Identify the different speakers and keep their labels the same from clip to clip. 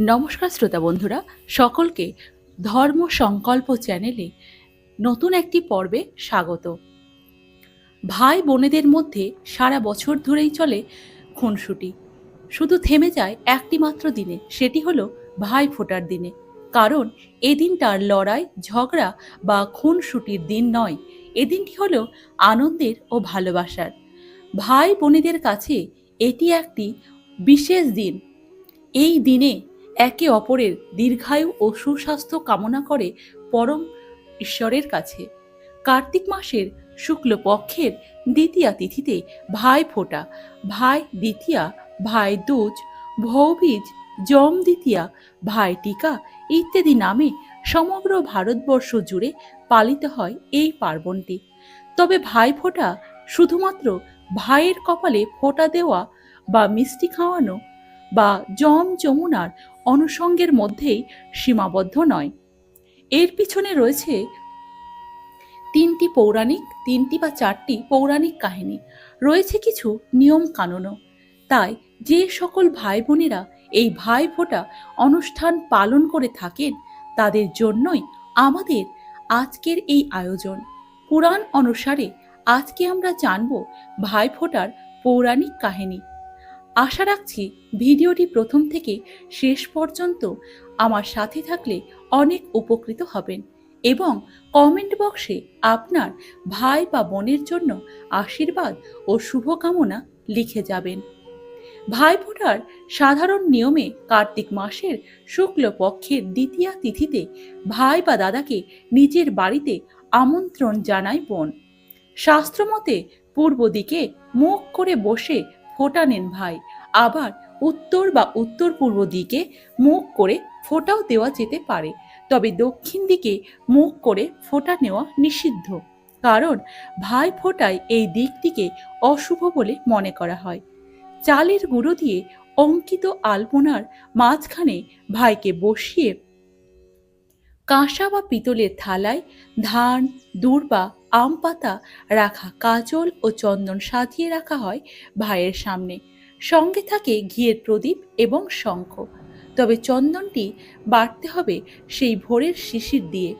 Speaker 1: নমস্কার শ্রোতা বন্ধুরা, সকলকে ধর্ম সংকল্প চ্যানেলে নতুন একটি পর্বে স্বাগত। ভাই বোনেদের মধ্যে সারা বছর ধরেই চলে খুনসুটি। শুধু থেমে যায় একটি মাত্র দিনে, সেটি হলো ভাই ফোটার দিনে। কারণ এদিনটার লড়াই, ঝগড়া বা খুনসুটির দিন নয়, এদিনটি হলো আনন্দের ও ভালোবাসার। ভাই বোনেদের কাছে এটি একটি বিশেষ দিন। এই দিনে একে অপরের দীর্ঘায়ু ও সুস্বাস্থ্য কামনা করে পরম ঈশ্বরের কাছে। কার্তিক মাসের শুক্লপক্ষের দ্বিতীয়া তিথিতে ভাই ফোঁটা, ভাই দ্বিতীয়া, ভাই দুজ ভৌবীজ জম দ্বিতীয়া, ভাই টিকা ইত্যাদি নামে সমগ্র ভারতবর্ষ জুড়ে পালিত হয় এই পার্বণটি। তবে ভাই ফোঁটা শুধুমাত্র ভাইয়ের কপালে ফোঁটা দেওয়া বা মিষ্টি খাওয়ানো বা জম যমুনার অনুষঙ্গের মধ্যেই সীমাবদ্ধ নয়। এর পিছনে রয়েছে তিনটি পৌরাণিক, তিনটি বা চারটি পৌরাণিক কাহিনী। রয়েছে কিছু নিয়ম কানুনও তাই যে সকল ভাই বোনেরা এই ভাই ফোঁটা অনুষ্ঠান পালন করে থাকেন, তাদের জন্যই আমাদের আজকের এই আয়োজন। পুরাণ অনুসারে আজকে আমরা জানব ভাই ফোঁটার পৌরাণিক কাহিনী। আশা রাখছি ভিডিওটি প্রথম থেকে শেষ পর্যন্ত আমার সাথে থাকলে অনেক উপকৃত হবেন এবং কমেন্ট বক্সে আপনার ভাই বা বোনের জন্য আশীর্বাদ ও শুভকামনা লিখে যাবেন। ভাইফোঁটার সাধারণ নিয়মে কার্তিক মাসের শুক্লপক্ষের দ্বিতীয়া তিথিতে ভাই বা দাদাকে নিজের বাড়িতে আমন্ত্রণ জানায় বোন। শাস্ত্রমতে পূর্ব দিকে মুখ করে বসে ফোঁটা নেন ভাই। আবার উত্তর বা উত্তর পূর্ব দিকে মুখ করে ফোটাও দেওয়া যেতে পারে। তবে দক্ষিণ দিকে মুখ করে ফোটা নেওয়া নিষিদ্ধ। কারণ ভাই ফোঁটায় এই দিকটিকে অশুভ বলে মনে করা হয়। চালের গুঁড়ো দিয়ে অঙ্কিত আলপনার মাঝখানে ভাইকে বসিয়ে কাঁসা বা পিতলের থালায় ধান দূর্বা আম পাতা রাখা কাজল ও চন্দন সাজিয়ে রাখা হয় ভাইয়ের সামনে। সঙ্গে থাকে ঘিয়ের প্রদীপ এবং শঙ্খ। তবে চন্দনটি বাড়তে হবে সেই ভোরের শিশির দিয়ে।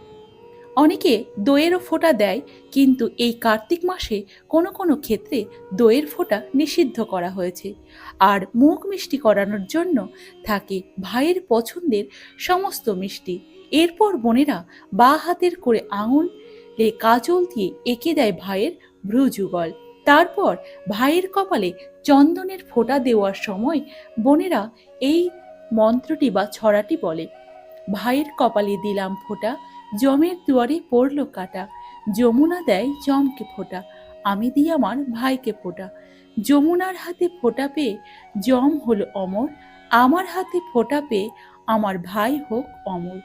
Speaker 1: অনেকে দইয়েরও ফোঁটা দেয়, কিন্তু এই কার্তিক মাসে কোনো কোনো ক্ষেত্রে দইয়ের ফোঁটা নিষিদ্ধ করা হয়েছে। আর মুখ মিষ্টি করানোর জন্য থাকে ভাইয়ের পছন্দের সমস্ত মিষ্টি। এরপর বোনেরা বা হাতের করে আঙুল লে কাজল দিয়ে এঁকে দেয় ভাইয়ের ভ্রুযুগল। তারপর ভাইয়ের কপালে চন্দনের ফোঁটা দেওয়ার সময় বোনেরা এই মন্ত্রটি বা ছড়াটি বলে। ভাইয়ের কপালে দিলাম ফোঁটা, জমের দুয়ারে পড়ল কাটা। যমুনা দেয় জমকে ফোঁটা, আমি দিই আমার ভাইকে ফোঁটা। যমুনার হাতে ফোঁটা পেয়ে জম হলো অমর, আমার হাতে ফোঁটা পেয়ে আমার ভাই হোক অমর।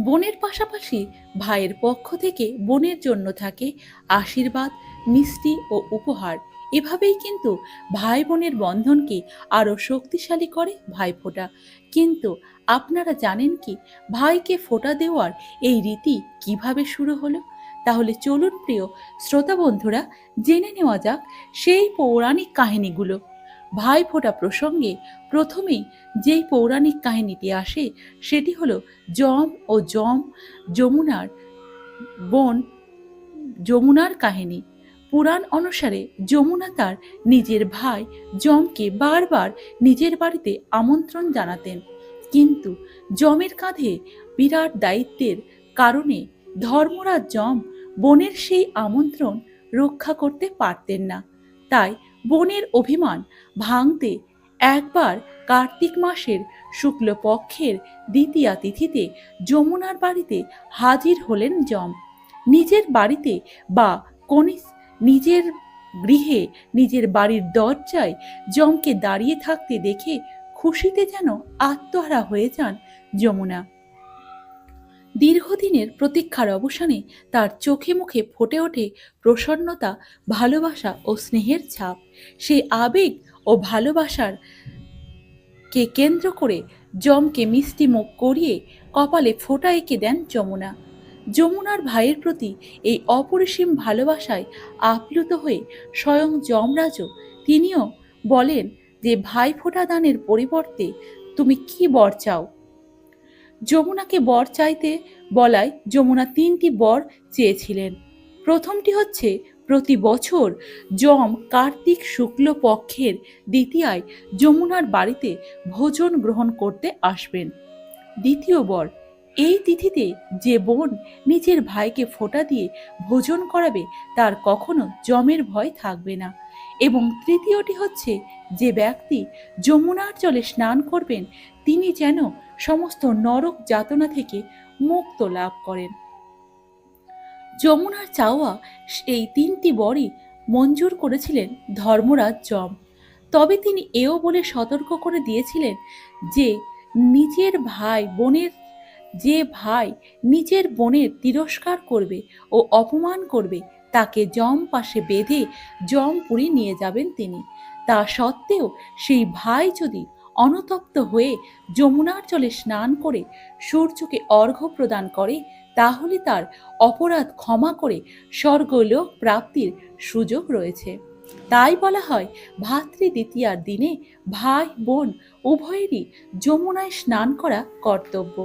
Speaker 1: বোনের পাশাপাশি ভাইয়ের পক্ষ থেকে বোনের জন্য থাকে আশীর্বাদ, মিষ্টি ও উপহার। এভাবেই কিন্তু ভাই বোনের বন্ধনকে আরও শক্তিশালী করে ভাইফোঁটা। কিন্তু আপনারা জানেন কি, ভাইকে ফোঁটা দেওয়ার এই রীতি কীভাবে শুরু হলো? তাহলে চলুন প্রিয় শ্রোতা বন্ধুরা, জেনে নেওয়া যাক সেই পৌরাণিক কাহিনীগুলো। ভাই ফোঁটা প্রসঙ্গে প্রথমেই যেই পৌরাণিক কাহিনীটি আসে, সেটি হলো যম ও যম যমুনার বোন, যমুনার কাহিনী। পুরাণ অনুসারে যমুনা তার নিজের ভাই যমকে বারবার নিজের বাড়িতে আমন্ত্রণ জানাতেন। কিন্তু যমের কাঁধে বিরাট দায়িত্বের কারণে ধর্মরাজ যম বোনের সেই আমন্ত্রণ রক্ষা করতে পারতেন না। তাই বোনের অভিমান ভাঙতে একবার কার্তিক মাসের শুক্লপক্ষের দ্বিতীয়া তিথিতে যমুনার বাড়িতে হাজির হলেন যম। নিজের বাড়িতে বা কনিস নিজের গৃহে নিজের বাড়ির দরজায় যমকে দাঁড়িয়ে থাকতে দেখে খুশিতে যেন আত্মহারা হয়ে যান যমুনা। দীর্ঘদিনের প্রতীক্ষার অবসানে তার চোখে মুখে ফুটে ওঠে প্রসন্নতা, ভালোবাসা ও স্নেহের ছাপ। সেই আবেগ ও ভালোবাসার কে কেন্দ্র করে যমকে মিষ্টি মুখ করিয়ে কপালে ফোঁটা এঁকে দেন যমুনা। যমুনার ভাইয়ের প্রতি এই অপরিসীম ভালোবাসায় আপ্লুত হয়ে স্বয়ং যমরাজও তিনিও বলেন যে, ভাই ফোঁটা দানের পরিবর্তে তুমি কি বর চাও? যমুনাকে বর চাইতে বলায় যমুনা তিনটি বর চেয়েছিলেন। প্রথমটি হচ্ছে, প্রতি বছর যম কার্তিক শুক্ল পক্ষের দ্বিতীয়ায় যমুনার বাড়িতে ভোজন গ্রহণ করতে আসবেন। দ্বিতীয় বর, এই তিথিতে যে বোন নিজের ভাইকে ফোঁটা দিয়ে ভোজন করাবে, তার কখনো জমের ভয় থাকবে না। এবং তৃতীয়টি হচ্ছে, যে ব্যক্তি যমুনার জলে স্নান করবেন, তিনি যেন সমস্ত নরক যাতনা থেকে মুক্ত লাভ করেন। যমুনার চাওয়া এই তিনটি বরই মঞ্জুর করেছিলেন ধর্মরাজ যম। তবে তিনি এও বলে সতর্ক করে দিয়েছিলেন যে, নিজের ভাই বোনের, যে ভাই নিজের বোনের তিরস্কার করবে ও অপমান করবে তাকে জম পাশে বেঁধে জমপুরি নিয়ে যাবেন তিনি। তা সত্ত্বেও সেই ভাই যদি অনতপ্ত হয়ে যমুনার জলে স্নান করে সূর্যকে অর্ঘ্য প্রদান করে, তাহলে তার অপরাধ ক্ষমা করে স্বর্গলোক প্রাপ্তির সুযোগ রয়েছে। তাই বলা হয়, ভাতৃ দ্বিতীয়ার দিনে ভাই, বোন উভয়েরই যমুনায় স্নান করা কর্তব্য।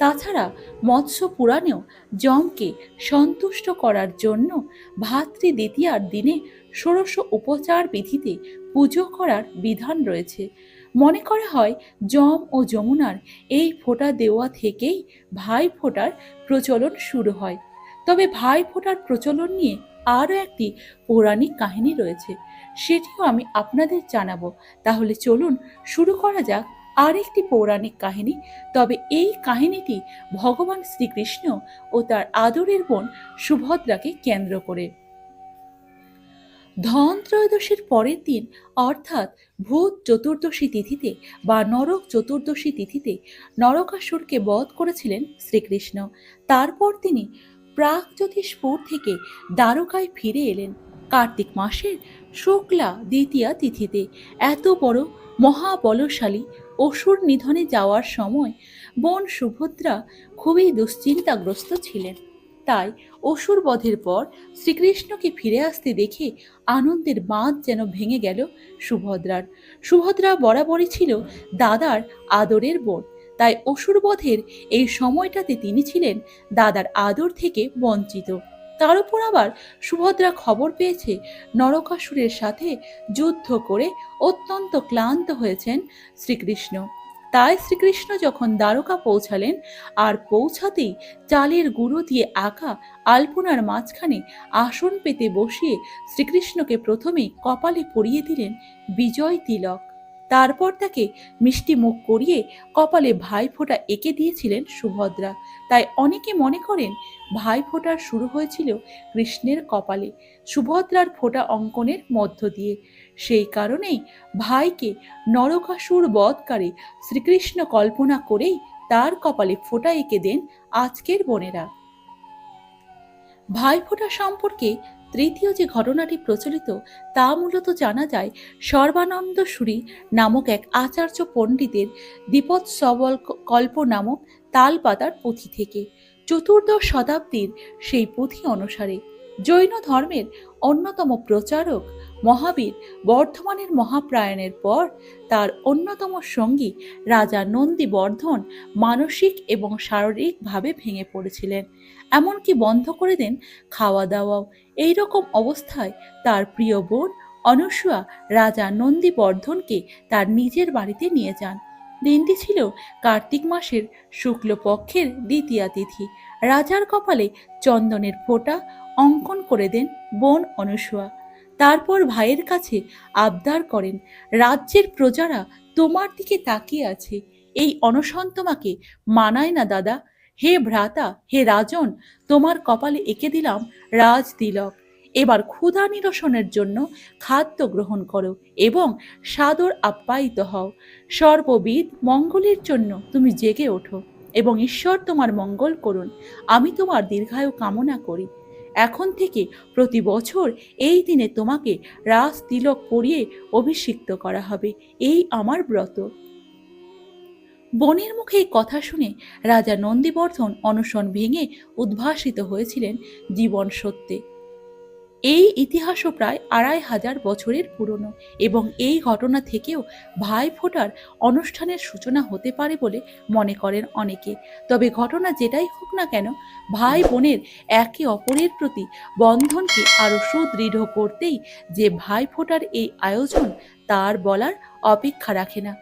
Speaker 1: তাছাড়া মৎস্য পুরাণেও যমকে সন্তুষ্ট করার জন্য ভাতৃ দ্বিতীয়ার দিনে ষোড়শ উপচার বিধিতে পুজো করার বিধান রয়েছে। মনে করা হয়, যম ও যমুনার এই ফোঁটা দেওয়া থেকেই ভাই ফোঁটার প্রচলন শুরু হয়। তবে ভাই ফোঁটার প্রচলন নিয়ে আরও একটি পৌরাণিক কাহিনী রয়েছে। সেটিও আমি আপনাদের জানাব। তাহলে চলুন শুরু করা যাক আরেকটি পৌরাণিক কাহিনী। তবে এই কাহিনীটি ভগবান শ্রীকৃষ্ণ ও তার আদরের বোন সুভদ্রাকে কেন্দ্র করে। ধন ত্রয়োদশীর পরের দিন, অর্থাৎ ভূত চতুর্দশী তিথিতে বা নরক চতুর্দশী তিথিতে নরকাসুরকে বধ করেছিলেন শ্রীকৃষ্ণ। তারপর তিনি প্রাগজ্যোতিষপুর থেকে দ্বারকায় ফিরে এলেন কার্তিক মাসের শুক্লা দ্বিতীয়া তিথিতে। এত বড় মহাবলশালী অসুর নিধনে যাওয়ার সময় বোন সুভদ্রা খুবই দুশ্চিন্তাগ্রস্ত ছিলেন। তাই অসুর বধের পর শ্রীকৃষ্ণকে ফিরে আসতে দেখে আনন্দের বাঁধ যেন ভেঙে গেল সুভদ্রার। সুভদ্রা বরাবরই ছিল দাদার আদরের বোন। তাই অসুর বধের এই সময়টাতে তিনি ছিলেন দাদার আদর থেকে বঞ্চিত। তার উপর আবার সুভদ্রা খবর পেয়েছে, নরকাসুরের সাথে যুদ্ধ করে অত্যন্ত ক্লান্ত হয়েছেন শ্রীকৃষ্ণ। তাই শ্রীকৃষ্ণ যখন দ্বারকা পৌঁছালেন, আর পৌঁছাতেই চালের গুঁড়ো দিয়ে আঁকা আলপনার মাঝখানে আসন পেতে বসিয়ে শ্রীকৃষ্ণকে প্রথমেই কপালে পরিয়ে দিলেন বিজয় তিলক। তারপর তাকে মিষ্টি মুখ করিয়ে কপালে ভাই ফোঁটা এঁকে দিয়েছিলেন সুভদ্রা। তাই অনেকে মনে করেন ভাই ফোঁটার শুরু হয়েছিল কৃষ্ণের কপালে, সুভদ্রার ফোঁটা অঙ্কনের মধ্য দিয়ে। সেই কারণেই ভাইকে নরকাসুর বধকারে শ্রীকৃষ্ণ কল্পনা করেই তার কপালে ফোঁটা এঁকে দেন আজকের বোনেরা। ভাইফোঁটা সম্পর্কে তৃতীয় যে ঘটনাটি প্রচলিত, তা মূলত জানা যায় সর্বানন্দ সুরী নামক এক আচার্য পণ্ডিতের দ্বিপদ সবল কল্প নামক তালপাতার পুঁথি থেকে। চতুর্দশ শতাব্দীর সেই পুঁথি অনুসারে জৈন ধর্মের অন্যতম প্রচারক মহাবীর বর্ধমানের মহাপ্রায়ণের পর তার অন্যতম সঙ্গী রাজা নন্দীবর্ধন মানসিক এবং শারীরিকভাবে ভেঙে পড়েছিলেন। এমনকি বন্ধ করে দেন খাওয়া দাওয়াও এই রকম অবস্থায় তার প্রিয় বোন অনুসুয়া রাজা নন্দীবর্ধনকে তার নিজের বাড়িতে নিয়ে যান। দিনটি ছিল কার্তিক মাসের শুক্লপক্ষের দ্বিতীয়া তিথি। রাজার কপালে চন্দনের ফোঁটা অঙ্কন করে দেন বোন অনুসুয়া। তারপর ভাইয়ের কাছে আবদার করেন, রাজ্যের প্রজারা তোমার দিকে তাকিয়ে আছে, এই অনশন তোমাকে মানায় না দাদা। হে ভ্রাতা, হে রাজন, তোমার কপালে এঁকে দিলাম রাজ তিলক। এবার ক্ষুধা নিরসনের জন্য খাদ্য গ্রহণ করো এবং সাদর আপ্যায়িত হও। সর্ববিদ মঙ্গলের জন্য তুমি জেগে ওঠো এবং ঈশ্বর তোমার মঙ্গল করুন। আমি তোমার দীর্ঘায়ু কামনা করি। এখন থেকে প্রতি বছর এই দিনে তোমাকে রাস তিলক পরিয়ে অভিষিক্ত করা হবে। এই আমার ব্রত। বনের মুখে এই কথা শুনে রাজা নন্দীবর্ধন অনশন ভেঙে উদ্ভাসিত হয়েছিলেন জীবন সত্যে। এই ইতিহাসও প্রায় আড়াই হাজার বছরের পুরনো এবং এই ঘটনা থেকেও ভাই ফোটার অনুষ্ঠানের সূচনা হতে পারে বলে মনে করেন অনেকে। তবে ঘটনা যেটাই হোক না কেন, ভাই বোনের একে অপরের প্রতি বন্ধনকে আরও সুদৃঢ় করতেই যে ভাই ফোটার এই আয়োজন তার বলার অপেক্ষা রাখে না।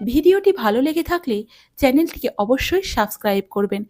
Speaker 1: ভিডিওটি ভালো লেগে থাকলে চ্যানেলটিকে অবশ্যই সাবস্ক্রাইব করবেন।